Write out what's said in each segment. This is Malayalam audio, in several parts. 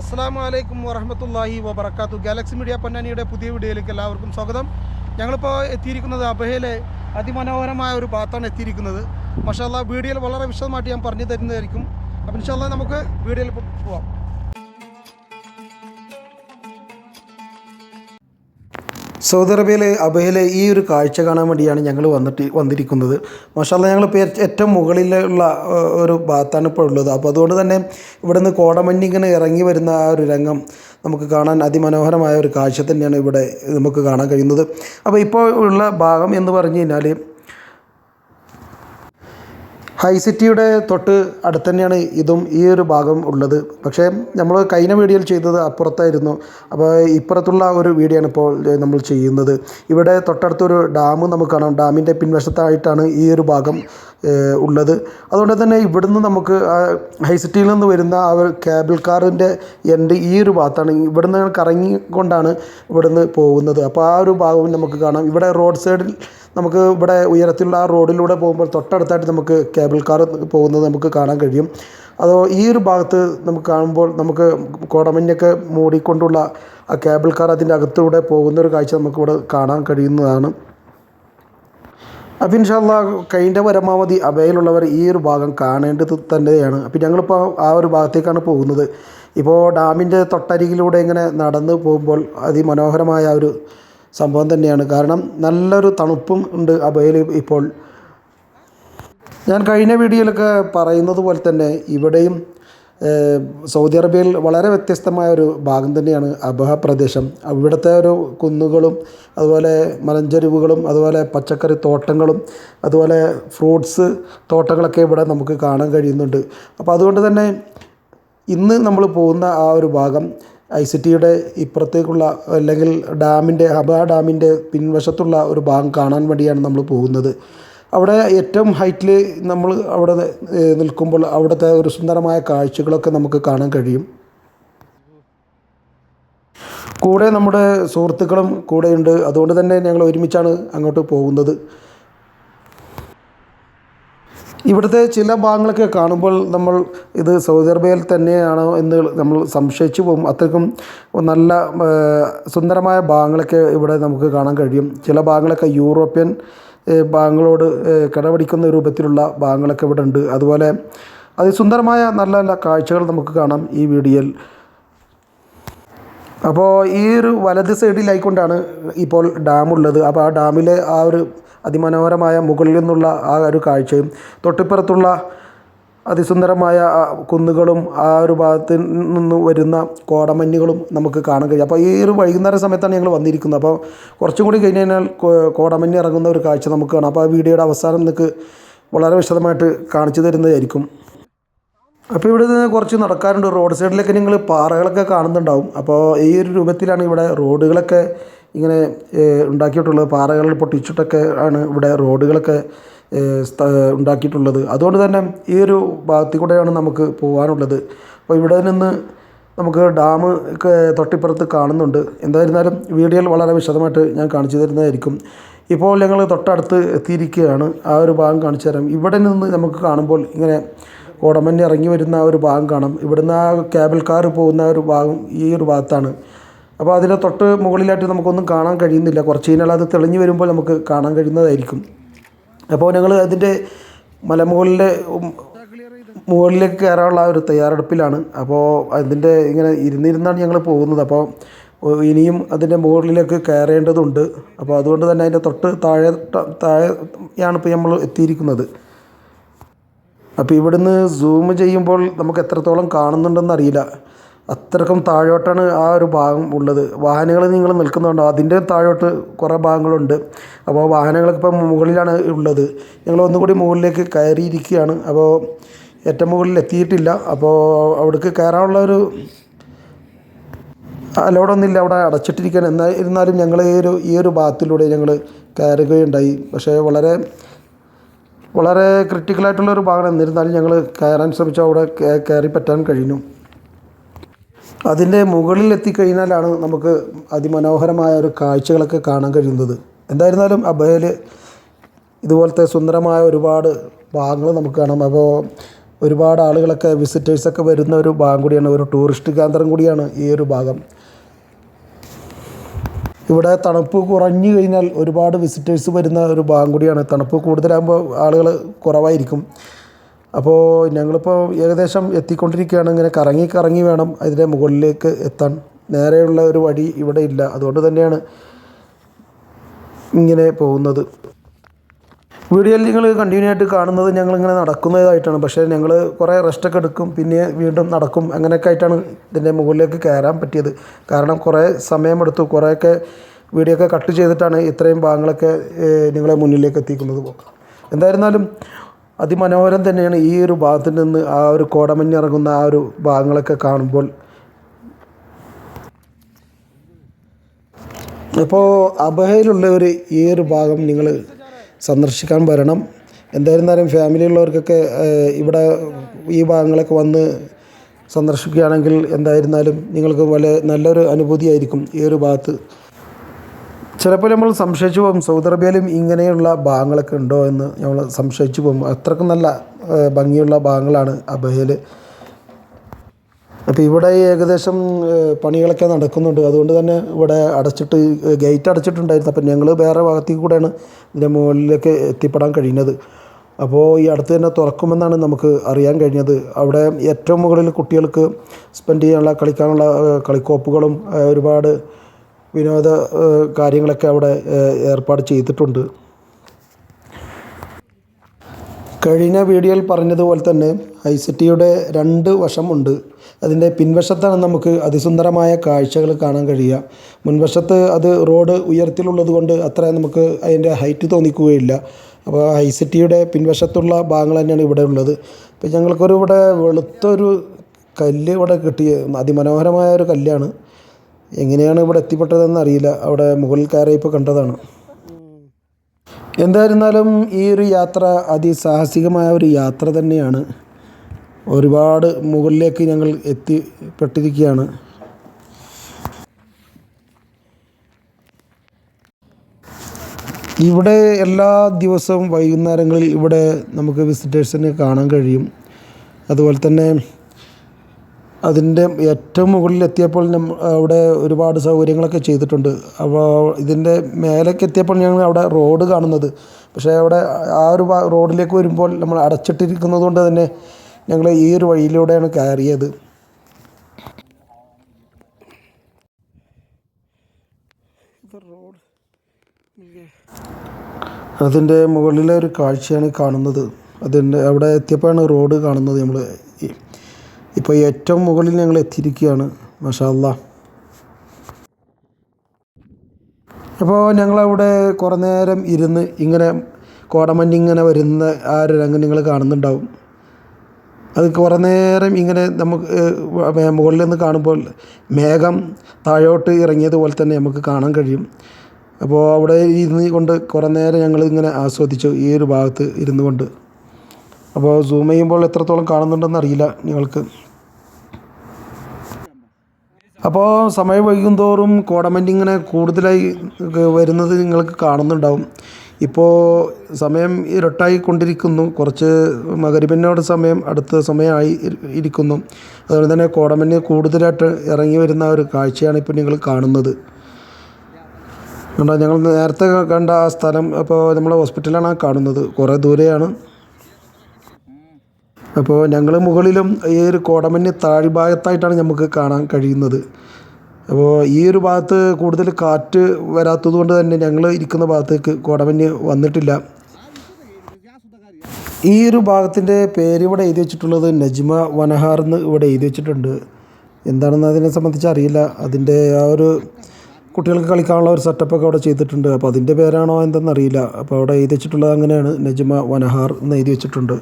അസ്സാം വലൈക്കും വറഹമത്തല്ലാഹി വബർക്കാത്തു ഗാലക്സി മീഡിയ പൊന്നാനിയുടെ പുതിയ വീഡിയോയിലേക്ക് എല്ലാവർക്കും സ്വാഗതം. ഞങ്ങളിപ്പോൾ എത്തിയിരിക്കുന്നത് അബഹയിലെ അതിമനോഹരമായ ഒരു ഭാഗത്താണ് എത്തിയിരിക്കുന്നത്. മഷാല്ല വീഡിയോയിൽ വളരെ വിശദമായിട്ട് ഞാൻ പറഞ്ഞു തരുന്നതായിരിക്കും. അപ്പം ഇൻഷാല്ല നമുക്ക് വീഡിയോയിൽ പോവാം. സൗദി അറേബ്യയിലെ അബഹയിലെ ഈ ഒരു കാഴ്ച കാണാൻ വേണ്ടിയാണ് ഞങ്ങൾ വന്നിട്ട് വന്നിരിക്കുന്നത്. മാഷാല്ല ഞങ്ങൾ ഇപ്പോൾ ഏറ്റവും മുകളിലുള്ള ഒരു ഭാഗത്താണ് ഇപ്പോൾ ഉള്ളത്. അപ്പോൾ അതുകൊണ്ട് തന്നെ ഇവിടുന്ന് കോടമഞ്ഞിങ്ങനെ ഇറങ്ങി വരുന്ന ആ ഒരു രംഗം നമുക്ക് കാണാൻ അതിമനോഹരമായ ഒരു കാഴ്ച തന്നെയാണ് ഇവിടെ നമുക്ക് കാണാൻ കഴിയുന്നത്. അപ്പോൾ ഇപ്പോൾ ഉള്ള ഭാഗം എന്ന് പറഞ്ഞു കഴിഞ്ഞാൽ ഹൈ സിറ്റിയുടെ തൊട്ട് അടുത്ത് തന്നെയാണ് ഇതും ഈ ഒരു ഭാഗം ഉള്ളത്. പക്ഷേ നമ്മൾ കഴിഞ്ഞ വീഡിയോയിൽ ചെയ്തത് അപ്പുറത്തായിരുന്നു. അപ്പോൾ ഇപ്പുറത്തുള്ള ഒരു വീഡിയോ ആണ് ഇപ്പോൾ നമ്മൾ ചെയ്യുന്നത്. ഇവിടെ തൊട്ടടുത്തൊരു ഡാം നമുക്ക് കാണാം. ഡാമിന്റെ പിൻവശത്തായിട്ടാണ് ഈ ഒരു ഭാഗം ഉള്ളത്. അതുകൊണ്ട് തന്നെ ഇവിടുന്ന് നമുക്ക് ഹൈസിറ്റിയിൽ നിന്ന് വരുന്ന ആ ഒരു കേബിൾ കാറിന്റെ എന്റെ ഈ ഒരു ഭാഗത്താണ്. ഇവിടുന്ന് കറങ്ങിക്കൊണ്ടാണ് ഇവിടുന്ന് പോകുന്നത്. അപ്പോൾ ആ ഒരു ഭാഗവും നമുക്ക് കാണാം. ഇവിടെ റോഡ് സൈഡിൽ നമുക്ക് ഇവിടെ ഉയരത്തിലുള്ള ആ റോഡിലൂടെ പോകുമ്പോൾ തൊട്ടടുത്തായിട്ട് നമുക്ക് കേബിൾ കാർ പോകുന്നത് നമുക്ക് കാണാൻ കഴിയും. അതോ ഈ ഒരു ഭാഗത്ത് നമുക്ക് കാണുമ്പോൾ നമുക്ക് കോടമഞ്ഞൊക്കെ മൂടിക്കൊണ്ടുള്ള ആ കേബിൾ കാർ അതിന്റെ അകത്തൂടെ പോകുന്ന ഒരു കാഴ്ച നമുക്കിവിടെ കാണാൻ കഴിയുന്നതാണ്. അപ്പം ഇൻഷാല്ല കഴിഞ്ഞ പരമാവധി അവയിലുള്ളവർ ഈ ഒരു ഭാഗം കാണേണ്ടത് തന്നെയാണ്. അപ്പം ഞങ്ങളിപ്പോൾ ആ ഒരു ഭാഗത്തേക്കാണ് പോകുന്നത്. ഇപ്പോൾ ഡാമിന്റെ തൊട്ടരികിലൂടെ ഇങ്ങനെ നടന്ന് പോകുമ്പോൾ അതിമനോഹരമായ ഒരു സംഭവം തന്നെയാണ്. കാരണം നല്ലൊരു തണുപ്പും ഉണ്ട് അവയിൽ ഇപ്പോൾ. ഞാൻ കഴിഞ്ഞ വീഡിയോയിലൊക്കെ പറയുന്നത് പോലെ തന്നെ ഇവിടെയും സൗദി അറേബ്യയിൽ വളരെ വ്യത്യസ്തമായ ഒരു ഭാഗം തന്നെയാണ് അബഹ പ്രദേശം. അവിടുത്തെ ഒരു കുന്നുകളും അതുപോലെ മലഞ്ചെരുവുകളും അതുപോലെ പച്ചക്കറി തോട്ടങ്ങളും അതുപോലെ ഫ്രൂട്ട്സ് തോട്ടങ്ങളൊക്കെ ഇവിടെ നമുക്ക് കാണാൻ കഴിയുന്നുണ്ട്. അപ്പോൾ അതുകൊണ്ട് തന്നെ ഇന്ന് നമ്മൾ പോകുന്ന ആ ഒരു ഭാഗം ഐ സി ടിയുടെ ഇപ്പുറത്തേക്കുള്ള അല്ലെങ്കിൽ ഡാമിന്റെ അബ ഡാമിന്റെ പിൻവശത്തുള്ള ഒരു ഭാഗം കാണാൻ വേണ്ടിയാണ് നമ്മൾ പോകുന്നത്. അവിടെ ഏറ്റവും ഹൈറ്റിൽ നമ്മൾ അവിടെ നിൽക്കുമ്പോൾ അവിടുത്തെ ഒരു സുന്ദരമായ കാഴ്ചകളൊക്കെ നമുക്ക് കാണാൻ കഴിയും. കൂടെ നമ്മുടെ സുഹൃത്തുക്കളും കൂടെയുണ്ട്. അതുകൊണ്ട് തന്നെ ഞങ്ങൾ ഒരുമിച്ചാണ് അങ്ങോട്ട് പോകുന്നത്. ഇവിടുത്തെ ചില ഭാഗങ്ങളൊക്കെ കാണുമ്പോൾ നമ്മൾ ഇത് സൗദി അറേബ്യയിൽ തന്നെയാണോ എന്ന് നമ്മൾ സംശയിച്ചു പോകും. അത്രയ്ക്കും നല്ല സുന്ദരമായ ഭാഗങ്ങളൊക്കെ ഇവിടെ നമുക്ക് കാണാൻ കഴിയും. ചില ഭാഗങ്ങളൊക്കെ യൂറോപ്യൻ ഭാഗങ്ങളോട് കിടപിടിക്കുന്ന രൂപത്തിലുള്ള ഭാഗങ്ങളൊക്കെ ഇവിടെ ഉണ്ട് അതുപോലെ അതിസുന്ദരമായ നല്ല നല്ല കാഴ്ചകൾ നമുക്ക് കാണാം ഈ വീഡിയോയിൽ. അപ്പോൾ ഈ ഒരു വലത് സൈഡിലായിക്കൊണ്ടാണ് ഇപ്പോൾ ഡാമുള്ളത്. അപ്പോൾ ആ ഡാമിലെ ആ ഒരു അതിമനോഹരമായ മുകളിൽ നിന്നുള്ള ആ ഒരു കാഴ്ചയും തൊട്ടിപ്പുറത്തുള്ള അതിസുന്ദരമായ കുന്നുകളും ആ ഒരു ഭാഗത്ത് നിന്ന് വരുന്ന കോടമഞ്ഞുകളും നമുക്ക് കാണാൻ കഴിയും. അപ്പോൾ ഈ ഒരു വൈകുന്നേര സമയത്താണ് ഞങ്ങൾ വന്നിരിക്കുന്നത്. അപ്പോൾ കുറച്ചും കൂടി കഴിഞ്ഞ് കഴിഞ്ഞാൽ കോടമഞ്ഞ് ഇറങ്ങുന്ന ഒരു കാഴ്ച നമുക്ക് കാണാം. അപ്പോൾ ആ വീഡിയോയുടെ അവസാനം നിങ്ങൾക്ക് വളരെ വിശദമായിട്ട് കാണിച്ചു തരുന്നതായിരിക്കും. അപ്പോൾ ഇവിടെ നിന്ന് കുറച്ച് നടക്കാറുണ്ട്. റോഡ് സൈഡിലൊക്കെ നിങ്ങൾ പാറകളൊക്കെ കാണുന്നുണ്ടാവും. അപ്പോൾ ഈ ഒരു രൂപത്തിലാണ് ഇവിടെ റോഡുകളൊക്കെ ഇങ്ങനെ ഉണ്ടാക്കിയിട്ടുള്ളത്. പാറകൾ പൊട്ടിച്ചിട്ടൊക്കെ ആണ് ഇവിടെ റോഡുകളൊക്കെ ഉണ്ടാക്കിയിട്ടുള്ളത്. അതുകൊണ്ട് തന്നെ ഈ ഒരു ഭാഗത്തിൽ കൂടെയാണ് നമുക്ക് പോകാനുള്ളത് അപ്പോൾ ഇവിടെ നിന്ന് നമുക്ക് ഡാം ഒക്കെ തൊട്ടിപ്പുറത്ത് കാണുന്നുണ്ട്. എന്തായിരുന്നാലും വീഡിയോയിൽ വളരെ വിശദമായിട്ട് ഞാൻ കാണിച്ചു തരുന്നതായിരിക്കും. ഇപ്പോൾ ഞങ്ങൾ തൊട്ടടുത്ത് എത്തിയിരിക്കുകയാണ്. ആ ഒരു ഭാഗം കാണിച്ചു തരാം. ഇവിടെ നിന്ന് നമുക്ക് കാണുമ്പോൾ ഇങ്ങനെ കോടമഞ്ഞ് ഇറങ്ങി വരുന്ന ആ ഒരു ഭാഗം കാണാം. ഇവിടുന്ന് ആ കേബിൾ കാർ പോകുന്ന ഒരു ഭാഗം ഈ ഒരു ഭാഗത്താണ്. അപ്പോൾ അതിന്റെ തൊട്ട് മുകളിലായിട്ട് നമുക്കൊന്നും കാണാൻ കഴിയുന്നില്ല. കുറച്ച് കഴിഞ്ഞാൽ അത് തെളിഞ്ഞു വരുമ്പോൾ നമുക്ക് കാണാൻ കഴിയുന്നതായിരിക്കും. അപ്പോൾ ഞങ്ങൾ അതിന്റെ മലമുകളിലെ മുകളിലേക്ക് കയറാനുള്ള ഒരു തയ്യാറെടുപ്പിലാണ്. അപ്പോൾ അതിന്റെ ഇങ്ങനെ ഇരുന്നിരുന്നാണ് ഞങ്ങൾ പോകുന്നത്. അപ്പോൾ ഇനിയും അതിന്റെ മുകളിലേക്ക് കയറേണ്ടതുണ്ട്. അപ്പോൾ അതുകൊണ്ട് തന്നെ അതിന്റെ തൊട്ട് താഴെ താഴെയാണ് ഇപ്പോൾ നമ്മൾ എത്തിയിരിക്കുന്നത്. അപ്പോൾ ഇവിടുന്ന് സൂം ചെയ്യുമ്പോൾ നമുക്ക് എത്രത്തോളം കാണുന്നുണ്ടെന്ന് അറിയില്ല. അത്രക്കും താഴോട്ടാണ് ആ ഒരു ഭാഗം ഉള്ളത്. വാഹനങ്ങൾ നിങ്ങൾ നിൽക്കുന്നുണ്ടോ? അതിന്റെ താഴോട്ട് കുറേ ഭാഗങ്ങളുണ്ട്. അപ്പോൾ വാഹനങ്ങളൊക്കെ ഇപ്പോൾ മുകളിലാണ് ഉള്ളത്. ഞങ്ങൾ ഒന്നുകൂടി മുകളിലേക്ക് കയറിയിരിക്കുകയാണ്. അപ്പോൾ ഏറ്റവും മുകളിൽ എത്തിയിട്ടില്ല. അപ്പോൾ അവിടേക്ക് കയറാനുള്ള ഒരു അലോടൊന്നുമില്ല. അവിടെ അടച്ചിട്ടിരിക്കുകയാണ്. എന്നാൽ ഇരുന്നാലും ഞങ്ങൾ ഈ ഒരു ഈ ഒരു ഭാഗത്തിലൂടെ ഞങ്ങൾ കയറുകയുണ്ടായി. പക്ഷേ വളരെ വളരെ ക്രിട്ടിക്കലായിട്ടുള്ള ഒരു ഭാഗമാണ്. എന്നിരുന്നാലും ഞങ്ങൾ കയറാൻ ശ്രമിച്ചു. അവിടെ കയറി പറ്റാൻ കഴിഞ്ഞു. അതിന്റെ മുകളിൽ എത്തിക്കഴിഞ്ഞാലാണ് നമുക്ക് അതിമനോഹരമായ ഒരു കാഴ്ചകളൊക്കെ കാണാൻ കഴിയുന്നത്. എന്തായിരുന്നാലും അബഹയിൽ ഇതുപോലത്തെ സുന്ദരമായ ഒരുപാട് ഭാഗങ്ങൾ നമുക്ക് കാണാം. അപ്പോൾ ഒരുപാട് ആളുകളൊക്കെ വിസിറ്റേഴ്സൊക്കെ വരുന്ന ഒരു ഭാഗം കൂടിയാണ് ഒരു ടൂറിസ്റ്റ് കേന്ദ്രം കൂടിയാണ് ഈ ഒരു ഭാഗം. ഇവിടെ തണുപ്പ് കുറഞ്ഞു കഴിഞ്ഞാൽ ഒരുപാട് വിസിറ്റേഴ്സ് വരുന്ന ഒരു ഭാഗം കൂടിയാണ്. തണുപ്പ് കൂടുതലാകുമ്പോൾ ആളുകൾ കുറവായിരിക്കും. അപ്പോൾ ഞങ്ങളിപ്പോൾ ഏകദേശം എത്തിക്കൊണ്ടിരിക്കുകയാണ്. ഇങ്ങനെ കറങ്ങി കറങ്ങി വേണം അതിന്റെ മുകളിലേക്ക് എത്താൻ. നേരെയുള്ള ഒരു വഴി ഇവിടെ ഇല്ല. അതുകൊണ്ട് തന്നെയാണ് ഇങ്ങനെ പോകുന്നത്. വീഡിയോയിൽ നിങ്ങൾ കണ്ടിന്യൂ ആയിട്ട് കാണുന്നത് ഞങ്ങളിങ്ങനെ നടക്കുന്നതായിട്ടാണ്. പക്ഷേ ഞങ്ങൾ കുറേ റെസ്റ്റൊക്കെ എടുക്കും. പിന്നെ വീണ്ടും നടക്കും. അങ്ങനെയൊക്കെ ആയിട്ടാണ് ഇതിന്റെ മുകളിലേക്ക് കയറാൻ പറ്റിയത്. കാരണം കുറേ സമയമെടുത്തു. കുറേയൊക്കെ വീഡിയോ ഒക്കെ കട്ട് ചെയ്തിട്ടാണ് ഇത്രയും ഭാഗങ്ങളൊക്കെ നിങ്ങളെ മുന്നിലേക്ക് എത്തിക്കുന്നത്. എന്തായിരുന്നാലും അതിമനോഹരം തന്നെയാണ് ഈ ഒരു ഭാഗത്ത് നിന്ന് ആ ഒരു കോടമഞ്ഞിറങ്ങുന്ന ആ ഒരു ഭാഗങ്ങളൊക്കെ കാണുമ്പോൾ. ഇപ്പോൾ അബഹയിലുള്ളവർ ഈ ഒരു ഭാഗം നിങ്ങൾ സന്ദർശിക്കാൻ വരണം. എന്തായിരുന്നാലും ഫാമിലിയുള്ളവർക്കൊക്കെ ഇവിടെ ഈ ഭാഗങ്ങളൊക്കെ വന്ന് സന്ദർശിക്കുകയാണെങ്കിൽ എന്തായിരുന്നാലും നിങ്ങൾക്ക് വളരെ നല്ലൊരു അനുഭൂതിയായിരിക്കും ഈ ഒരു ഭാഗത്ത്. ചിലപ്പോൾ നമ്മൾ സംശയിച്ചു പോകും സൗദി അറേബ്യയിലും ഇങ്ങനെയുള്ള ഭാഗങ്ങളൊക്കെ ഉണ്ടോ എന്ന് നമ്മൾ സംശയിച്ചു പോകും. അത്രക്കും നല്ല ഭംഗിയുള്ള ഭാഗങ്ങളാണ് അബഹയിൽ അപ്പോൾ ഇവിടെ ഏകദേശം പണികളൊക്കെ നടക്കുന്നുണ്ട്. അതുകൊണ്ട് തന്നെ ഇവിടെ അടച്ചിട്ട് ഗേറ്റ് അടച്ചിട്ടുണ്ടായിരുന്നു. അപ്പം ഞങ്ങൾ വേറെ ഭാഗത്തേക്ക് കൂടെയാണ് ഇതിന്റെ മുകളിലേക്ക് എത്തിപ്പെടാൻ കഴിഞ്ഞത് അപ്പോൾ ഈ അടുത്ത് തന്നെ തുറക്കുമെന്നാണ് നമുക്ക് അറിയാൻ കഴിഞ്ഞത്. അവിടെ ഏറ്റവും മുകളിൽ കുട്ടികൾക്ക് സ്പെൻഡ് ചെയ്യാനുള്ള കളിക്കാനുള്ള കളിക്കോപ്പുകളും ഒരുപാട് വിനോദ കാര്യങ്ങളൊക്കെ അവിടെ ഏർപ്പാട് ചെയ്തിട്ടുണ്ട്. കഴിഞ്ഞ വീഡിയോയിൽ പറഞ്ഞതുപോലെ തന്നെ ഐ സി ടിയുടെ രണ്ട് വശമുണ്ട്. അതിന്റെ പിൻവശത്താണ് നമുക്ക് അതിസുന്ദരമായ കാഴ്ചകൾ കാണാൻ കഴിയുക. മുൻവശത്ത് അത് റോഡ് ഉയരത്തിലുള്ളത് കൊണ്ട് അത്ര നമുക്ക് അതിന്റെ ഹൈറ്റ് തോന്നിക്കുകയില്ല. അപ്പോൾ ഐ സി ടിയുടെ പിൻവശത്തുള്ള ഭാഗങ്ങൾ തന്നെയാണ് ഇവിടെ ഉള്ളത്. അപ്പോൾ ഞങ്ങൾക്കൊരു ഇവിടെ വെളുത്തൊരു കല്ല് ഇവിടെ കിട്ടിയ അതിമനോഹരമായ ഒരു കല്ലാണ്. എങ്ങനെയാണ് ഇവിടെ എത്തിപ്പെട്ടതെന്ന് അറിയില്ല. അവിടെ മുകളിൽ കയറിയപ്പോൾ കണ്ടതാണ്. എന്തായിരുന്നാലും ഈ ഒരു യാത്ര അതിസാഹസികമായ ഒരു യാത്ര തന്നെയാണ്. ഒരുപാട് മുകളിലേക്ക് ഞങ്ങൾ എത്തിപ്പെട്ടിരിക്കുകയാണ്. ഇവിടെ എല്ലാ ദിവസവും വൈകുന്നേരങ്ങളിൽ ഇവിടെ നമുക്ക് വിസിറ്റേഴ്സിനെ കാണാൻ കഴിയും. അതുപോലെ തന്നെ അതിന്റെ ഏറ്റവും മുകളിൽ എത്തിയപ്പോൾ നമ്മ അവിടെ ഒരുപാട് സൗകര്യങ്ങളൊക്കെ ചെയ്തിട്ടുണ്ട്. അപ്പോൾ ഇതിന്റെ മേലേക്ക് എത്തിയപ്പോൾ ഞങ്ങൾ അവിടെ റോഡ് കാണുന്നത്. പക്ഷേ അവിടെ ആ ഒരു റോഡിലേക്ക് വരുമ്പോൾ നമ്മൾ അടച്ചിട്ടിരിക്കുന്നത് കൊണ്ട് തന്നെ ഞങ്ങൾ ഈ ഒരു വഴിയിലൂടെയാണ് കയറിയത്. അതിന്റെ മുകളിലെ ഒരു കാഴ്ചയാണ് കാണുന്നത്. അതിന്റെ അവിടെ എത്തിയപ്പോഴാണ് റോഡ് കാണുന്നത് നമ്മൾ. ഇപ്പോൾ ഏറ്റവും മുകളിൽ ഞങ്ങൾ എത്തിയിരിക്കുകയാണ്. മഷാല്ല അപ്പോൾ ഞങ്ങളവിടെ കുറേ നേരം ഇരുന്ന് ഇങ്ങനെ കോടമഞ്ഞ് ഇങ്ങനെ വരുന്ന ആ ഒരു രംഗം നിങ്ങൾ കാണുന്നുണ്ടാവും. അത് കുറേ നേരം ഇങ്ങനെ നമുക്ക് മുകളിൽ നിന്ന് കാണുമ്പോൾ മേഘം താഴോട്ട് ഇറങ്ങിയതുപോലെ തന്നെ നമുക്ക് കാണാൻ കഴിയും. അപ്പോൾ അവിടെ ഇരുന്ന് കൊണ്ട് കുറേ നേരം ഞങ്ങൾ ഇങ്ങനെ ആസ്വദിച്ചു ഈ ഒരു ഭാഗത്ത് ഇരുന്നു കൊണ്ട്. അപ്പോൾ സൂം ചെയ്യുമ്പോൾ എത്രത്തോളം കാണുന്നുണ്ടെന്ന് അറിയില്ല നിങ്ങൾക്ക്. അപ്പോൾ സമയം വൈകും തോറും കോടമെന്റ് ഇങ്ങനെ കൂടുതലായി വരുന്നത് നിങ്ങൾക്ക് കാണുന്നുണ്ടാവും. ഇപ്പോൾ സമയം ഇരട്ടായി കൊണ്ടിരിക്കുന്നു. കുറച്ച് മകരിപ്പിനോട് സമയം അടുത്ത സമയമായി ഇരിക്കുന്നു. അതുപോലെ തന്നെ കോടമഞ്ഞ് കൂടുതലായിട്ട് ഇറങ്ങി വരുന്ന ഒരു കാഴ്ചയാണ് ഇപ്പോൾ നിങ്ങൾ കാണുന്നത്. കണ്ടോ? ഞങ്ങൾ നേരത്തെ കണ്ട ആ സ്ഥലം അപ്പോൾ നമ്മൾ ഹോസ്പിറ്റലാണ് കാണുന്നത്. കുറേ ദൂരെയാണ്. അപ്പോൾ ഞങ്ങൾ മുകളിലും ഈ ഒരു കോടമഞ്ഞ് താഴ്ഭാഗത്തായിട്ടാണ് നമുക്ക് കാണാൻ കഴിയുന്നത്. അപ്പോൾ ഈ ഒരു ഭാഗത്ത് കൂടുതൽ കാറ്റ് വരാത്തത് കൊണ്ട് തന്നെ ഞങ്ങൾ ഇരിക്കുന്ന ഭാഗത്തേക്ക് കോടമഞ്ഞ് വന്നിട്ടില്ല. ഈ ഒരു ഭാഗത്തിന്റെ പേര് ഇവിടെ എഴുതി വെച്ചിട്ടുള്ളത് നജ്മ വനഹാർ എന്ന് ഇവിടെ എഴുതി വെച്ചിട്ടുണ്ട്. എന്താണെന്ന് അതിനെ സംബന്ധിച്ച് അറിയില്ല. അതിന്റെ ആ ഒരു കുട്ടികൾക്ക് കളിക്കാനുള്ള ഒരു സെറ്റപ്പൊക്കെ അവിടെ ചെയ്തിട്ടുണ്ട്. അപ്പോൾ അതിന്റെ പേരാണോ എന്തെന്നറിയില്ല അപ്പോൾ അവിടെ എഴുതി വെച്ചിട്ടുള്ളത് അങ്ങനെയാണ്. നജ്മ വനഹാർ എന്ന് എഴുതി വെച്ചിട്ടുണ്ട്.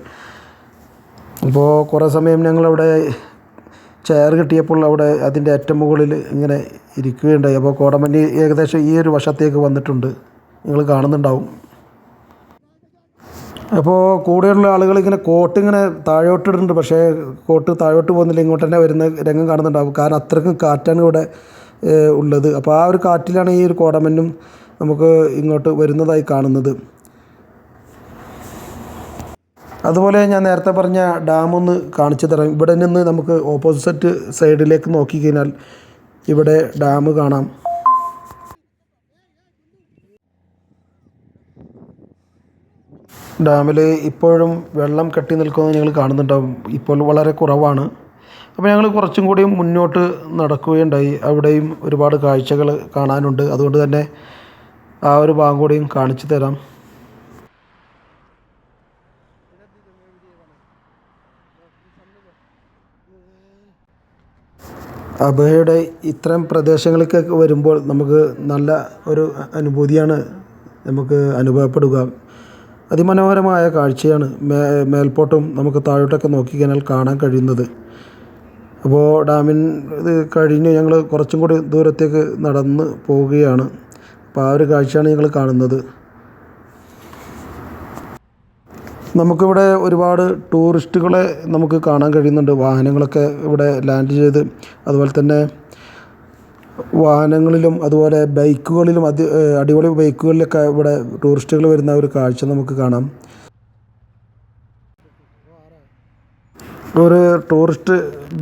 അപ്പോൾ കുറേ സമയം ഞങ്ങളവിടെ ചെയർ കിട്ടിയപ്പോൾ അവിടെ അതിന്റെ ഏറ്റവും മുകളിൽ ഇങ്ങനെ ഇരിക്കുകയുണ്ടായി. അപ്പോൾ കോടമഞ്ഞ് ഏകദേശം ഈ ഒരു വശത്തേക്ക് വന്നിട്ടുണ്ട്. നിങ്ങൾ കാണുന്നുണ്ടാവും. അപ്പോൾ കൂടെയുള്ള ആളുകൾ ഇങ്ങനെ കോട്ട് ഇങ്ങനെ താഴോട്ട് ഇടുന്നുണ്ട്. പക്ഷേ കോട്ട് താഴോട്ട് പോകുന്നില്ല. ഇങ്ങോട്ട് തന്നെ വരുന്ന രംഗം കാണുന്നുണ്ടാവും. കാരണം അത്രയ്ക്കും കാറ്റാണ് ഇവിടെ ഉള്ളത്. അപ്പോൾ ആ ഒരു കാറ്റിലാണ് ഈ ഒരു കോടമഞ്ഞും നമുക്ക് ഇങ്ങോട്ട് വരുന്നതായി കാണുന്നത്. അതുപോലെ ഞാൻ നേരത്തെ പറഞ്ഞ ഡാം ഒന്ന് കാണിച്ചു തരാം. ഇവിടെ നിന്ന് നമുക്ക് ഓപ്പോസിറ്റ് സൈഡിലേക്ക് നോക്കിക്കഴിഞ്ഞാൽ ഇവിടെ ഡാം കാണാം. ഡാമിൽ ഇപ്പോഴും വെള്ളം കെട്ടി നിൽക്കുന്നത് ഞങ്ങൾ കാണുന്നുണ്ടാവും. ഇപ്പോൾ വളരെ കുറവാണ്. അപ്പോൾ ഞങ്ങൾ കുറച്ചും കൂടി മുന്നോട്ട് നടക്കുകയുണ്ടായി. അവിടെയും ഒരുപാട് കാഴ്ചകൾ കാണാനുണ്ട്. അതുകൊണ്ട് തന്നെ ആ ഒരു ഭാഗം കൂടിയും കാണിച്ചു തരാം. അഭയയുടെ ഇത്തരം പ്രദേശങ്ങളിലേക്കൊക്കെ വരുമ്പോൾ നമുക്ക് നല്ല ഒരു അനുഭൂതിയാണ് നമുക്ക് അനുഭവപ്പെടുക. അതിമനോഹരമായ കാഴ്ചയാണ് മേ മേൽപോട്ടും നമുക്ക് താഴോട്ടൊക്കെ നോക്കിക്കഴിഞ്ഞാൽ കാണാൻ കഴിയുന്നത്. അപ്പോൾ ഡാമിൻ ഇത് കഴിഞ്ഞ് ഞങ്ങൾ കുറച്ചും കൂടി ദൂരത്തേക്ക് നടന്ന് പോവുകയാണ്. അപ്പോൾ ആ ഒരു കാഴ്ചയാണ് ഞങ്ങൾ കാണുന്നത്. നമുക്കിവിടെ ഒരുപാട് ടൂറിസ്റ്റുകളെ നമുക്ക് കാണാൻ കഴിയുന്നുണ്ട്. വാഹനങ്ങളൊക്കെ ഇവിടെ ലാൻഡ് ചെയ്ത് അതുപോലെ തന്നെ വാഹനങ്ങളിലും അതുപോലെ ബൈക്കുകളിലും അതി അടിപൊളി ബൈക്കുകളിലൊക്കെ ഇവിടെ ടൂറിസ്റ്റുകൾ വരുന്ന ഒരു കാഴ്ച നമുക്ക് കാണാം. ഒരു ടൂറിസ്റ്റ്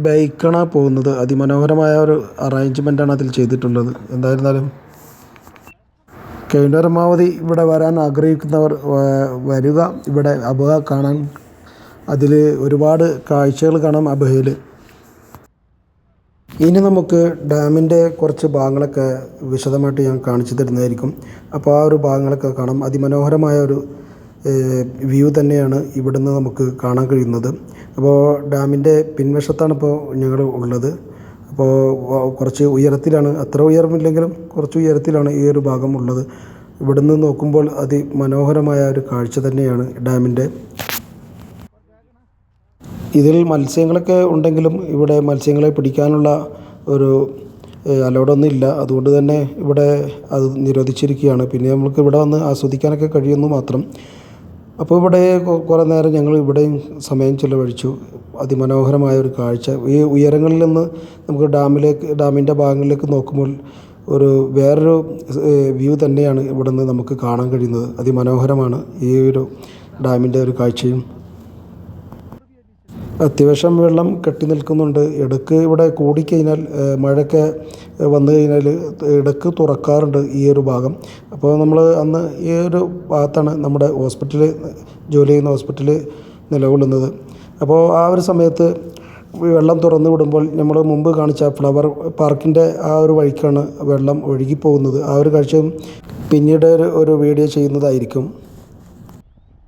ബൈക്കാണ് പോകുന്നത്. അതിമനോഹരമായ ഒരു അറേഞ്ച്മെന്റാണ് അതിൽ ചെയ്തിട്ടുള്ളത്. എന്തായിരുന്നാലും പരമാവധി ഇവിടെ വരാൻ ആഗ്രഹിക്കുന്നവർ വരിക. ഇവിടെ അബഹ കാണാൻ അതിൽ ഒരുപാട് കാഴ്ചകൾ കാണാം അബഹയിൽ ഇനി നമുക്ക് ഡാമിന്റെ കുറച്ച് ഭാഗങ്ങളൊക്കെ വിശദമായിട്ട് ഞാൻ കാണിച്ചു തരുന്നതായിരിക്കും. അപ്പോൾ ആ ഒരു ഭാഗങ്ങളൊക്കെ കാണാം. അതിമനോഹരമായ ഒരു വ്യൂ തന്നെയാണ് ഇവിടുന്ന് നമുക്ക് കാണാൻ കഴിയുന്നത്. അപ്പോൾ ഡാമിന്റെ പിൻവശത്താണ് ഇപ്പോൾ ഞങ്ങൾ ഉള്ളത്. അപ്പോൾ കുറച്ച് ഉയരത്തിലാണ് അത്ര ഉയരമില്ലെങ്കിലും കുറച്ച് ഉയരത്തിലാണ് ഈ ഒരു ഭാഗം ഉള്ളത്. ഇവിടെ നിന്ന് നോക്കുമ്പോൾ അതിമനോഹരമായ ഒരു കാഴ്ച തന്നെയാണ് ഡാമിന്റെ. ഇതിൽ മത്സ്യങ്ങളൊക്കെ ഉണ്ടെങ്കിലും ഇവിടെ മത്സ്യങ്ങളെ പിടിക്കാനുള്ള ഒരു അലോഡൊന്നും ഇല്ല അതുകൊണ്ട് തന്നെ ഇവിടെ അത് നിരോധിച്ചിരിക്കുകയാണ്. പിന്നെ നമുക്ക് ഇവിടെ വന്ന് ആസ്വദിക്കാനൊക്കെ കഴിയുന്നു മാത്രം. അപ്പോൾ ഇവിടെ കുറേ നേരം ഞങ്ങൾ ഇവിടെയും സമയം ചിലവഴിച്ചു. അതിമനോഹരമായ ഒരു കാഴ്ച. ഈ ഉയരങ്ങളിൽ നിന്ന് നമുക്ക് ഡാമിലേക്ക് ഡാമിന്റെ ഭാഗങ്ങളിലേക്ക് നോക്കുമ്പോൾ ഒരു വേറൊരു വ്യൂ തന്നെയാണ് ഇവിടെ നിന്ന് നമുക്ക് കാണാൻ കഴിയുന്നത്. അതിമനോഹരമാണ് ഈ ഒരു ഡാമിന്റെ ഒരു കാഴ്ചയും. അത്യാവശ്യം വെള്ളം കെട്ടി നിൽക്കുന്നുണ്ട്. ഇടയ്ക്ക് ഇവിടെ കൂടിക്കഴിഞ്ഞാൽ മഴയൊക്കെ വന്നു കഴിഞ്ഞാൽ ഇടയ്ക്ക് തുറക്കാറുണ്ട് ഈ ഒരു ഭാഗം. അപ്പോൾ നമ്മൾ അന്ന് ഈ ഒരു ഭാഗത്താണ് നമ്മുടെ ഹോസ്പിറ്റൽ ജോലി ചെയ്യുന്ന ഹോസ്പിറ്റൽ നിലകൊള്ളുന്നത്. അപ്പോൾ ആ ഒരു സമയത്ത് വെള്ളം തുറന്നു വിടുമ്പോൾ നമ്മൾ മുമ്പ് കാണിച്ച ഫ്ലവർ പാർക്കിന്റെ ആ ഒരു വഴിക്കാണ് വെള്ളം ഒഴുകിപ്പോകുന്നത്. ആ ഒരു കാഴ്ചയും പിന്നീട് ഒരു ഒരു വീഡിയോ ചെയ്യുന്നതായിരിക്കും.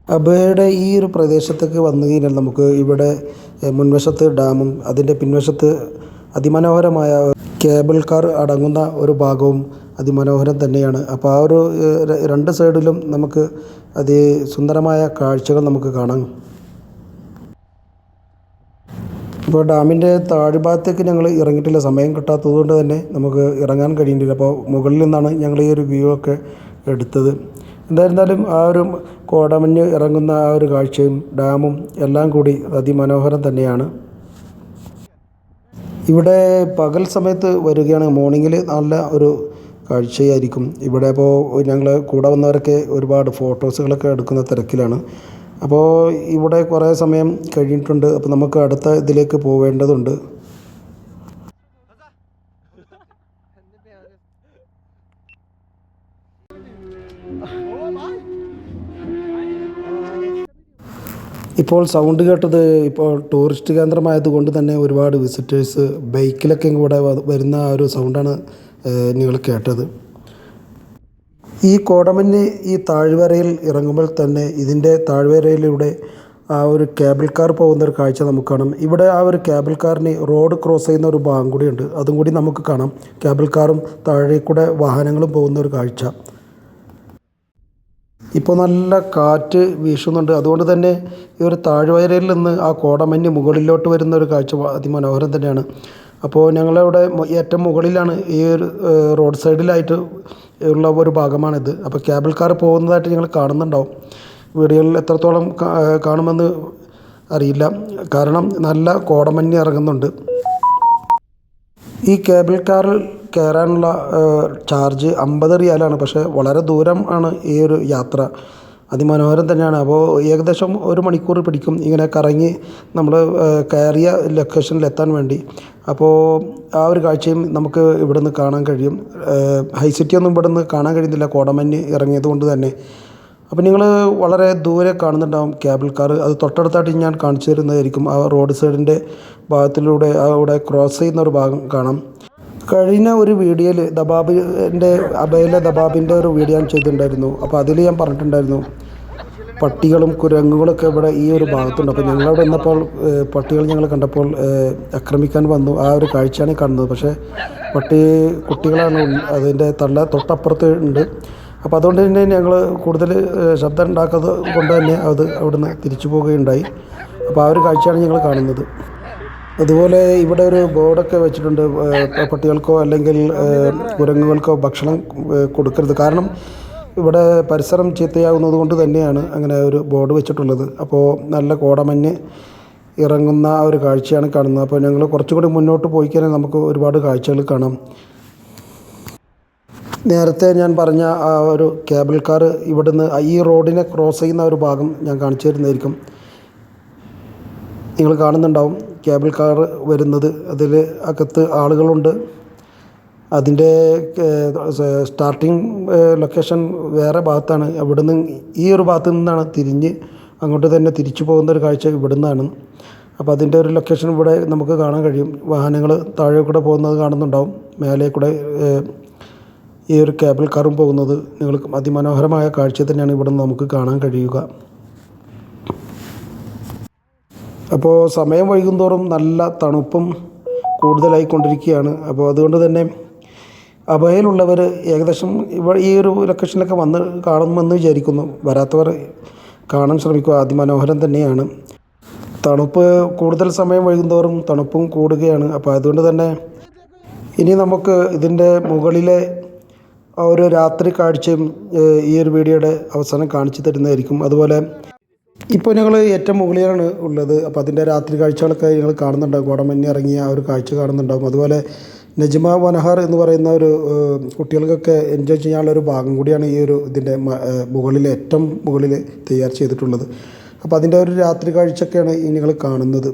അബയുടെ ഈ ഒരു പ്രദേശത്തേക്ക് വന്നു കഴിഞ്ഞാൽ നമുക്ക് ഇവിടെ മുൻവശത്ത് ഡാമും അതിന്റെ പിൻവശത്ത് അതിമനോഹരമായ കേബിൾ കാർ അടങ്ങുന്ന ഒരു ഭാഗവും അതിമനോഹരം തന്നെയാണ്. അപ്പോൾ ആ ഒരു രണ്ട് സൈഡിലും നമുക്ക് അതി സുന്ദരമായ കാഴ്ചകൾ നമുക്ക് കാണാം. ഇപ്പോൾ ഡാമിന്റെ താഴ്ഭാഗത്തേക്ക് ഞങ്ങൾ ഇറങ്ങിയിട്ടില്ല. സമയം കിട്ടാത്തത് കൊണ്ട് തന്നെ നമുക്ക് ഇറങ്ങാൻ കഴിയുന്നില്ല. അപ്പോൾ മുകളിൽ നിന്നാണ് ഞങ്ങൾ ഈ ഒരു വ്യൂ ഒക്കെ എടുത്തത്. എന്തായിരുന്നാലും ആ ഒരു കോടമഞ്ഞ് ഇറങ്ങുന്ന ആ ഒരു കാഴ്ചയും ഡാമും എല്ലാം കൂടി അതിമനോഹരം തന്നെയാണ്. ഇവിടെ പകൽ സമയത്ത് വരികയാണ്. മോർണിംഗിൽ നല്ല ഒരു കാഴ്ചയായിരിക്കും. ഇവിടെ ഇപ്പോൾ ഞങ്ങൾ കൂടെ വന്നവരൊക്കെ ഒരുപാട് ഫോട്ടോസുകളൊക്കെ എടുക്കുന്ന തിരക്കിലാണ്. അപ്പോൾ ഇവിടെ കുറേ സമയം കഴിഞ്ഞിട്ടുണ്ട്. അപ്പോൾ നമുക്ക് അടുത്ത ഇതിലേക്ക് പോവേണ്ടതുണ്ട്. ഇപ്പോൾ സൗണ്ട് കേട്ടത് ഇപ്പോൾ ടൂറിസ്റ്റ് കേന്ദ്രമായതുകൊണ്ട് തന്നെ ഒരുപാട് വിസിറ്റേഴ്സ് ബൈക്കിലൊക്കെ ഇവിടെ വരുന്ന ആ ഒരു സൗണ്ടാണ് നിങ്ങൾ കേട്ടത്. ഈ കോടമഞ്ഞ് ഈ താഴ്വരയിൽ ഇറങ്ങുമ്പോൾ തന്നെ ഇതിന്റെ താഴ്വരയിലൂടെ ആ ഒരു കേബിൾ കാർ പോകുന്ന ഒരു കാഴ്ച നമുക്ക് കാണാം. ഇവിടെ ആ ഒരു കേബിൾ കാറിന് റോഡ് ക്രോസ് ചെയ്യുന്ന ഒരു ഭാഗം കൂടി ഉണ്ട് അതും കൂടി നമുക്ക് കാണാം. കേബിൾ കാറും താഴെ കൂടെ വാഹനങ്ങളും പോകുന്ന ഒരു കാഴ്ച. ഇപ്പോൾ നല്ല കാറ്റ് വീശുന്നുണ്ട്. അതുകൊണ്ട് തന്നെ ഈ ഒരു താഴ്വരയിൽ നിന്ന് ആ കോടമഞ്ഞ് മുകളിലോട്ട് വരുന്ന ഒരു കാഴ്ച അതിമനോഹരം തന്നെയാണ്. അപ്പോൾ ഞങ്ങളിവിടെ ഏറ്റവും മുകളിലാണ് ഈ ഒരു റോഡ് സൈഡിലായിട്ട് ഉള്ള ഒരു ഭാഗമാണിത്. അപ്പോൾ കേബിൾ കാർ പോകുന്നതായിട്ട് ഞങ്ങൾ കാണുന്നുണ്ടാവും. വീഡിയോയിൽ എത്രത്തോളം കാണുമെന്ന് അറിയില്ല. കാരണം നല്ല കോടമഞ്ഞ് ഇറങ്ങുന്നുണ്ട്. ഈ കേബിൾ കാറിൽ കയറാനുള്ള ചാർജ് അമ്പത് റിയാലാണ്. പക്ഷേ വളരെ ദൂരം ആണ് ഈ ഒരു യാത്ര. അതിമനോഹരം തന്നെയാണ്. അപ്പോൾ ഏകദേശം ഒരു മണിക്കൂർ പിടിക്കും ഇങ്ങനെ കറങ്ങി നമ്മൾ കയറിയ ലൊക്കേഷനിൽ എത്താൻ വേണ്ടി. അപ്പോൾ ആ ഒരു കാഴ്ചയും നമുക്ക് ഇവിടുന്ന് കാണാൻ കഴിയും. ഹൈ സിറ്റി ഒന്നും ഇവിടുന്ന് കാണാൻ കഴിയുന്നില്ല. കോടമഞ്ഞ് ഇറങ്ങിയത് കൊണ്ട് തന്നെ. അപ്പോൾ നിങ്ങൾ വളരെ ദൂരെ കാണുന്നുണ്ടാവും കേബിൾ കാർ അത് തൊട്ടടുത്തായിട്ട് ഞാൻ കാണിച്ചു തരുന്നതായിരിക്കും. ആ റോഡ് സൈഡിന്റെ ഭാഗത്തിലൂടെ അവിടെ ക്രോസ് ചെയ്യുന്ന ഒരു ഭാഗം കാണാം. കഴിഞ്ഞ ഒരു വീഡിയോയിൽ ദബാബിന്റെ അബയിലെ ദബാബിന്റെ ഒരു വീഡിയോ ഞാൻ ചെയ്തിട്ടുണ്ടായിരുന്നു. അപ്പോൾ അതിൽ ഞാൻ പറഞ്ഞിട്ടുണ്ടായിരുന്നു പട്ടികളും കുരങ്ങുകളൊക്കെ ഇവിടെ ഈ ഒരു ഭാഗത്തുണ്ട്. അപ്പോൾ ഞങ്ങളവിടെ വന്നപ്പോൾ പട്ടികൾ ഞങ്ങൾ കണ്ടപ്പോൾ ആക്രമിക്കാൻ വന്നു. ആ ഒരു കാഴ്ചയാണ് കാണുന്നത് പക്ഷേ പട്ടി കുട്ടികളാണ് അതിന്റെ തള്ള തൊട്ടപ്പുറത്ത് ഉണ്ട്. അപ്പോൾ അതുകൊണ്ട് തന്നെ ഞങ്ങൾ കൂടുതൽ ശബ്ദം ഉണ്ടാക്കാത്തത് കൊണ്ട് തന്നെ അത് അവിടുന്ന് തിരിച്ചു പോവുകയുണ്ടായി. അപ്പോൾ ആ ഒരു കാഴ്ചയാണ് ഞങ്ങൾ കാണുന്നത്. അതുപോലെ ഇവിടെ ഒരു ബോർഡൊക്കെ വെച്ചിട്ടുണ്ട് പട്ടികൾക്കോ അല്ലെങ്കിൽ കുരങ്ങുകൾക്കോ ഭക്ഷണം കൊടുക്കരുത്. കാരണം ഇവിടെ പരിസരം ചീത്തയാകുന്നത് കൊണ്ട് തന്നെയാണ് അങ്ങനെ ഒരു ബോർഡ് വെച്ചിട്ടുള്ളത്. അപ്പോൾ നല്ല കോടമഞ്ഞ് ഇറങ്ങുന്ന ആ ഒരു കാഴ്ചയാണ് കാണുന്നത്. അപ്പോൾ ഞങ്ങൾ കുറച്ചുകൂടി മുന്നോട്ട് പോയി കഴിഞ്ഞാൽ നമുക്ക് ഒരുപാട് കാഴ്ചകൾ കാണാം. നേരത്തെ ഞാൻ പറഞ്ഞ ആ ഒരു കേബിൾ കാർ ഇവിടുന്ന് ഈ റോഡിനെ ക്രോസ് ചെയ്യുന്ന ഒരു ഭാഗം ഞാൻ കാണിച്ചു തരുന്നതായിരിക്കും. നിങ്ങൾ കാണുന്നുണ്ടാവും. കേബിൾ കാർ വരുന്നത്. അതിൽ അകത്ത് ആളുകളുണ്ട്. അതിന്റെ സ്റ്റാർട്ടിങ് ലൊക്കേഷൻ വേറെ ഭാഗത്താണ്. അവിടുന്ന് ഈ ഒരു ഭാഗത്തു നിന്നാണ് തിരിഞ്ഞ് അങ്ങോട്ട് തന്നെ തിരിച്ചു പോകുന്ന ഒരു കാഴ്ച ഇവിടെ നിന്നാണ് അപ്പോൾ അതിന്റെ ഒരു ലൊക്കേഷൻ ഇവിടെ നമുക്ക് കാണാൻ കഴിയും. വാഹനങ്ങൾ താഴെ കൂടെ പോകുന്നത് കാണുന്നുണ്ടാവും. മേലെ കൂടെ ഈ ഒരു കേബിൾ കാറും പോകുന്നത്. നിങ്ങൾക്ക് അതിമനോഹരമായ കാഴ്ച തന്നെയാണ് ഇവിടെ നമുക്ക് കാണാൻ കഴിയുക. അപ്പോൾ സമയം വൈകുന്തോറും നല്ല തണുപ്പും കൂടുതലായിക്കൊണ്ടിരിക്കുകയാണ്. അപ്പോൾ അതുകൊണ്ട് തന്നെ അഭയയിലുള്ളവർ ഏകദേശം ഇവ ഈ ഒരു ലൊക്കേഷനിലൊക്കെ വന്ന് കാണുമെന്ന് വിചാരിക്കുന്നു. വരാത്തവർ കാണാൻ ശ്രമിക്കുക. അതിമനോഹരം തന്നെയാണ്. തണുപ്പ് കൂടുതൽ സമയം വൈകുന്തോറും തണുപ്പും കൂടുകയാണ്. അപ്പോൾ അതുകൊണ്ട് തന്നെ ഇനി നമുക്ക് ഇതിന്റെ മുകളിലെ ഒരു രാത്രി കാഴ്ചയും ഈ ഒരു വീഡിയോയുടെ അവസാനം കാണിച്ചു തരുന്നതായിരിക്കും. അതുപോലെ ഇപ്പോൾ ഞങ്ങൾ ഏറ്റവും മുകളിലാണ് ഉള്ളത്. അപ്പോൾ അതിന്റെ രാത്രി കാഴ്ചകളൊക്കെ ഞങ്ങൾ കാണുന്നുണ്ടാകും കോടമഞ്ഞ് ഇറങ്ങിയ ആ ഒരു കാഴ്ച കാണുന്നുണ്ടാകും അതുപോലെ നജ്മ വനഹർ എന്ന് പറയുന്ന ഒരു കുട്ടികൾക്കൊക്കെ എൻജോയ് ചെയ്യാനുള്ള ഒരു ഭാഗം കൂടിയാണ് ഈ ഒരു ഇതിന്റെ മുകളിൽ ഏറ്റവും മുകളിൽ തയ്യാർ ചെയ്തിട്ടുള്ളത്. അപ്പോൾ അതിന്റെ ഒരു രാത്രി കാഴ്ചയൊക്കെയാണ് ഈ നിങ്ങൾ കാണുന്നത്.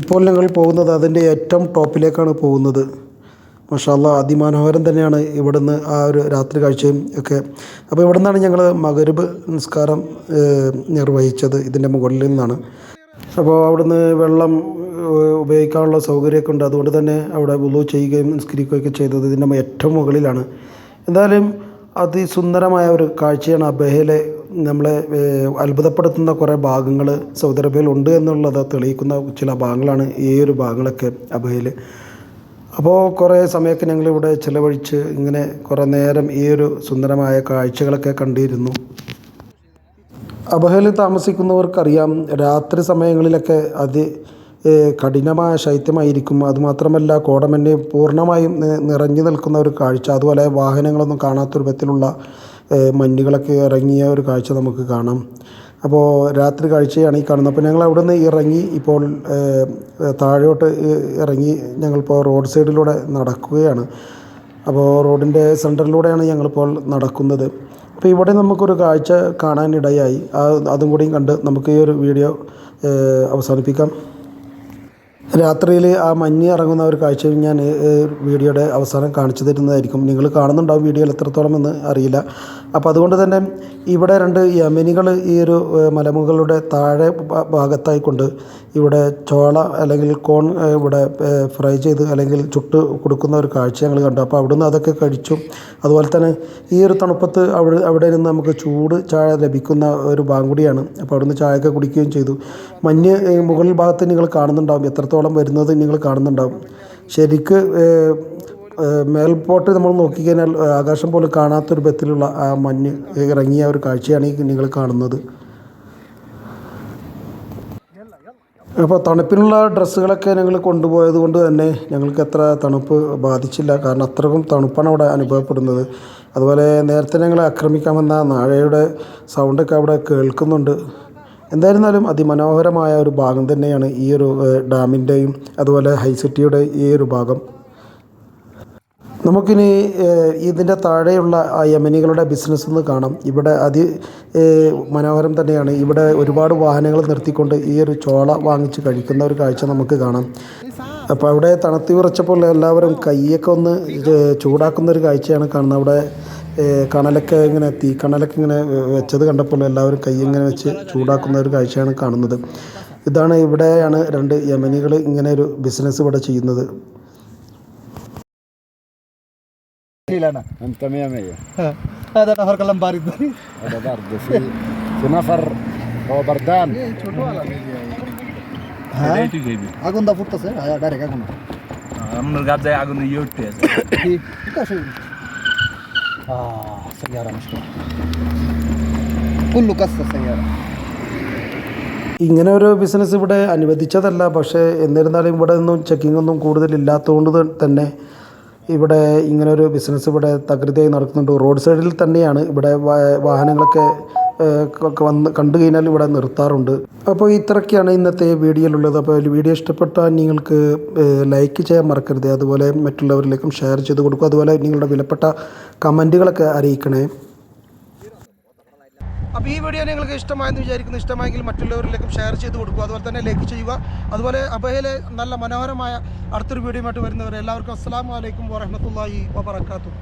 ഇപ്പോൾ ഞങ്ങൾ പോകുന്നത് അതിന്റെ ഏറ്റവും ടോപ്പിലേക്കാണ് പോകുന്നത്. മഷാല്ല അതിമനോഹരം തന്നെയാണ് ഇവിടുന്ന് ആ ഒരു രാത്രി കാഴ്ചയും ഒക്കെ. അപ്പോൾ ഇവിടെ നിന്നാണ് ഞങ്ങൾ മകരുബ് നിസ്കാരം നിർവഹിച്ചത് ഇതിന്റെ മുകളിൽ നിന്നാണ്. അപ്പോൾ അവിടുന്ന് വെള്ളം ഉപയോഗിക്കാനുള്ള സൗകര്യമൊക്കെ ഉണ്ട്. അതുകൊണ്ട് തന്നെ അവിടെ വുളു ചെയ്യുകയും നിസ്കരിക്കുകയൊക്കെ ചെയ്തത് ഇതിന്റെ ഏറ്റവും മുകളിലാണ്. എന്തായാലും അതിസുന്ദരമായ ഒരു കാഴ്ചയാണ് അബഹയിലെ നമ്മളെ അത്ഭുതപ്പെടുത്തുന്ന കുറേ ഭാഗങ്ങൾ സൗദി അറേബ്യയിൽ ഉണ്ട് എന്നുള്ളത് തെളിയിക്കുന്ന ചില ഭാഗങ്ങളാണ് ഈ ഒരു ഭാഗങ്ങളൊക്കെ അബഹയിൽ അപ്പോൾ കുറേ സമയമൊക്കെ ഞങ്ങളിവിടെ ചിലവഴിച്ച് ഇങ്ങനെ കുറേ നേരം ഈ ഒരു സുന്ദരമായ കാഴ്ചകളൊക്കെ കണ്ടിരുന്നു. അബഹയിൽ താമസിക്കുന്നവർക്കറിയാം രാത്രി സമയങ്ങളിലൊക്കെ അതി കഠിനമായ ശൈത്യമായിരിക്കും. അതുമാത്രമല്ല കോടമഞ്ഞ് പൂർണമായും നിറഞ്ഞു നിൽക്കുന്ന ഒരു കാഴ്ച അതുപോലെ വാഹനങ്ങളൊന്നും കാണാത്ത രൂപത്തിലുള്ള മഞ്ഞുകളൊക്കെ ഇറങ്ങിയ ഒരു കാഴ്ച നമുക്ക് കാണാം. അപ്പോൾ രാത്രി കാഴ്ചയാണ് ഈ കാണുന്നത്. അപ്പോൾ ഞങ്ങൾ അവിടെ നിന്ന് ഇറങ്ങി ഇപ്പോൾ താഴോട്ട് ഇറങ്ങി ഞങ്ങളിപ്പോൾ റോഡ് സൈഡിലൂടെ നടക്കുകയാണ്. അപ്പോൾ റോഡിന്റെ സെന്ററിലൂടെയാണ് ഞങ്ങളിപ്പോൾ നടക്കുന്നത്. അപ്പോൾ ഇവിടെ നമുക്കൊരു കാഴ്ച കാണാനിടയായി. അതും കൂടിയും കണ്ട് നമുക്ക് ഈ ഒരു വീഡിയോ അവസാനിപ്പിക്കാം. രാത്രിയിൽ ആ മഞ്ഞ് ഇറങ്ങുന്ന ഒരു കാഴ്ചയും ഞാൻ വീഡിയോയുടെ അവസാനം കാണിച്ചു തരുന്നതായിരിക്കും. നിങ്ങൾ കാണുന്നുണ്ടാവും വീഡിയോയിൽ എത്രത്തോളം എന്ന് അറിയില്ല. അപ്പോൾ അതുകൊണ്ട് തന്നെ ഇവിടെ രണ്ട് യമനികൾ ഈ ഒരു മലമുകളുടെ താഴെ ഭാഗത്തായിക്കൊണ്ട് ഇവിടെ ചോള അല്ലെങ്കിൽ കോൺ ഇവിടെ ഫ്രൈ ചെയ്ത് അല്ലെങ്കിൽ ചുട്ട് കൊടുക്കുന്ന ഒരു കാഴ്ച ഞങ്ങൾ കണ്ടു. അപ്പോൾ അവിടുന്ന് അതൊക്കെ കഴിച്ചു. അതുപോലെ തന്നെ ഈ ഒരു തണുപ്പത്ത് അവിടെ അവിടെ നിന്ന് നമുക്ക് ചൂട് ചായ ലഭിക്കുന്ന ഒരു ഭാഗം കൂടിയാണ് അപ്പോൾ അവിടുന്ന് ചായയൊക്കെ കുടിക്കുകയും ചെയ്തു. മഞ്ഞ് മുകളിൽ ഭാഗത്ത് നിങ്ങൾ കാണുന്നുണ്ടാവും എത്രത്തോളം വരുന്നത് നിങ്ങൾ കാണുന്നുണ്ടാവും. ശരിക്ക് മേൽപോട്ട് നമ്മൾ നോക്കിക്കഴിഞ്ഞാൽ ആകാശം പോലെ കാണാത്തൊരു ബത്തിലുള്ള ആ മഞ്ഞ് ഇറങ്ങിയ ഒരു കാഴ്ചയാണ് ഈ നിങ്ങൾ കാണുന്നത്. അപ്പോൾ തണുപ്പിനുള്ള ഡ്രസ്സുകളൊക്കെ ഞങ്ങൾ കൊണ്ടുപോയത് കൊണ്ട് തന്നെ ഞങ്ങൾക്ക് അത്ര തണുപ്പ് ബാധിച്ചില്ല. കാരണം അത്രക്കും തണുപ്പാണ് അവിടെ അനുഭവപ്പെടുന്നത്. അതുപോലെ നേരത്തെ ഞങ്ങളെ ആക്രമിക്കാമെന്ന നാഴയുടെ സൗണ്ടൊക്കെ അവിടെ കേൾക്കുന്നുണ്ട്. എന്തായിരുന്നാലും അതിമനോഹരമായ ഒരു ഭാഗം തന്നെയാണ് ഈ ഒരു ഡാമിന്റെയും അതുപോലെ ഹൈസിറ്റിയുടെ ഈ ഒരു ഭാഗം. നമുക്കിനി ഇതിന്റെ താഴെയുള്ള യമനികളുടെ ബിസിനസ് ഒന്ന് കാണാം. ഇവിടെ അതി മനോഹരം തന്നെയാണ്. ഇവിടെ ഒരുപാട് വാഹനങ്ങൾ നിർത്തിക്കൊണ്ട് ഈ ഒരു ചോള വാങ്ങിച്ച് കഴിക്കുന്ന ഒരു കാഴ്ച നമുക്ക് കാണാം. അപ്പോൾ അവിടെ തണുത്തി വിറച്ചപ്പോൾ എല്ലാവരും കൈയൊക്കെ ഒന്ന് ചൂടാക്കുന്ന ഒരു കാഴ്ചയാണ് കാണുന്നത്. അവിടെ കണലൊക്കെ ഇങ്ങനെ തീ കണലൊക്കെ ഇങ്ങനെ വെച്ചത് കണ്ടപ്പോൾ എല്ലാവരും കൈ ഇങ്ങനെ വെച്ച് ചൂടാക്കുന്ന ഒരു കാഴ്ചയാണ് കാണുന്നത്. ഇതാണ് ഇവിടെയാണ് രണ്ട് യമനികൾ ഇങ്ങനെ ഒരു ബിസിനസ് ഇവിടെ ചെയ്യുന്നത്. আগুন ঠিক آه سيارة مشكلة كله كسر سيارة ഇങ്ങനെ ഒരു ബിസിനസ് ഇവിടെ അനുവദിച്ചതല്ല പക്ഷേ എന്നിരുന്നാലും ഇവിടെ ഒന്നും ചെക്കിംഗ് ഒന്നും കൂടുതലില്ലാത്തതുകൊണ്ട് ത- തന്നെ ഇവിടെ ഇങ്ങനെ ഒരു ബിസിനസ് ഇവിടെ തകൃതിയായി നടക്കുന്നുണ്ട് റോഡ് സൈഡിൽ തന്നെയാണ് ഇവിടെ വാ- വാഹനങ്ങളൊക്കെ ഏഹ്, ഒക്കെ വന്ന് കണ്ടു കഴിഞ്ഞാൽ ഇവിടെ നിർത്താറുണ്ട്. അപ്പോൾ ഇത്രയ്ക്കാണ് ഇന്നത്തെ വീഡിയോയിലുള്ളത്. അപ്പോൾ വീഡിയോ ഇഷ്ടപ്പെട്ടാൽ നിങ്ങൾക്ക് ലൈക്ക് ചെയ്യാൻ മറക്കരുത്. അതുപോലെ മറ്റുള്ളവരിലേക്കും ഷെയർ ചെയ്ത് കൊടുക്കുക. അതുപോലെ നിങ്ങളുടെ വിലപ്പെട്ട കമന്റുകളൊക്കെ അറിയിക്കണേ. അപ്പോൾ ഈ വീഡിയോ നിങ്ങൾക്ക് ഇഷ്ടമായെന്ന് വിചാരിക്കുന്നു. ഇഷ്ടമായെങ്കിൽ മറ്റുള്ളവരിലേക്കും ഷെയർ ചെയ്ത് കൊടുക്കുക. അതുപോലെ തന്നെ ലൈക്ക് ചെയ്യുക. അതുപോലെ അബഹയിലെ നല്ല മനോഹരമായ അടുത്തൊരു വീഡിയോ ആയിട്ട് വരുന്നവരെ എല്ലാവർക്കും അസ്സാം വലൈക്കും വാഹമത്തല്ലാഹി വാബർക്കാത്തു